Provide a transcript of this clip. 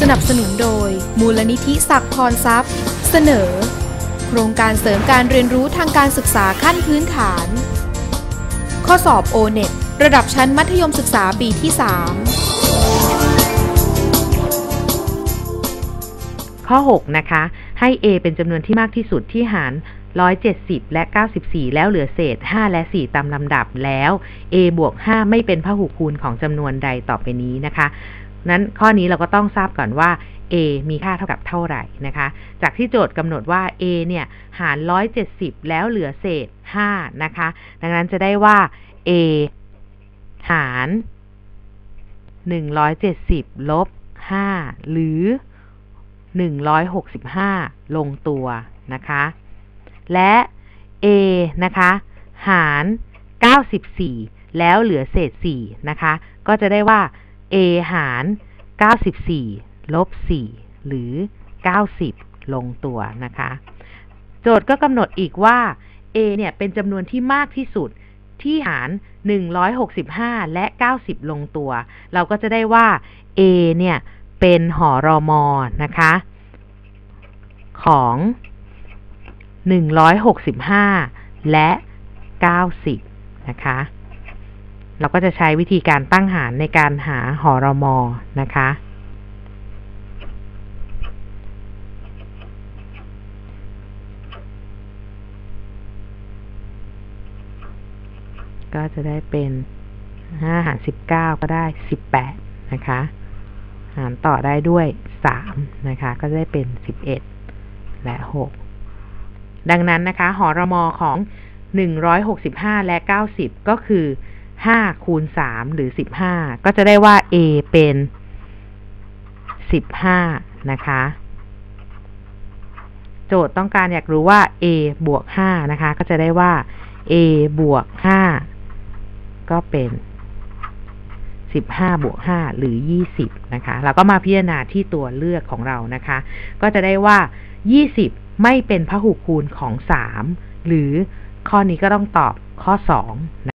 สนับสนุนโดย มูลนิธิศักพรทรัพย์ เสนอ โครงการเสริมการเรียนรู้ทางการศึกษาขั้นพื้นฐาน ข้อสอบ o n e t ระดับชั้นมัธยมศึกษาปีที่ 3 ข้อ 6 นะคะ ให้ a เป็นจำนวนที่มากที่สุดที่หาร 170 และ 94 แล้วเหลือเศษ 5 และ 4 ตามลำดับแล้ว a บวก 5 ไม่เป็นพหุคูณของจำนวนใดต่อไปนี้นะคะ นั้นข้อนี้เราก็ต้องทราบก่อนว่า a มีค่าเท่ากับเท่าไหร่นะคะ จากที่โจทย์กำหนดว่า a เนี่ยหาร 170 แล้วเหลือเศษ 5 นะคะ ดังนั้นจะได้ว่า a หาร 170 ลบ 5 หรือ 165 ลงตัวนะคะ และ a นะคะ หาร 94 แล้วเหลือเศษ 4 นะคะ ก็จะได้ว่า a หาร 94 ลบ 4 หรือ 90 ลงตัวนะคะ โจทย์ก็กำหนดอีกว่า a เนี่ยเป็นจำนวนที่มากที่สุดที่หาร 165 และ 90 ลงตัว เราก็จะได้ว่า a เนี่ย เป็นหอรอมอนะคะ ของ 165 และ 90 นะคะ เราก็จะใช้วิธีการตั้งหารในการหาหอรอมอนะคะก็จะได้เป็น5หาร19 ก็ได้ 18 นะคะ หารต่อได้ด้วย3นะคะ ก็จะได้เป็น 11 และ 6 ดังนั้นนะคะ หอรมอของ 165 และ 90 ก็คือ 5 คูณ 3 หรือ 15 ก็จะได้ว่า a เป็น 15 นะคะ โจทย์ต้องการอยากรู้ว่า a บวก 5 นะคะ ก็จะได้ว่า a บวก 5 ก็เป็น 15 บวก 5 หรือ 20 นะคะ เราก็มาพิจารณาที่ตัวเลือกของเรานะคะ ก็จะได้ว่า 20 ไม่เป็นพหุคูณของ 3 หรือข้อนี้ก็ต้องตอบข้อ2นะ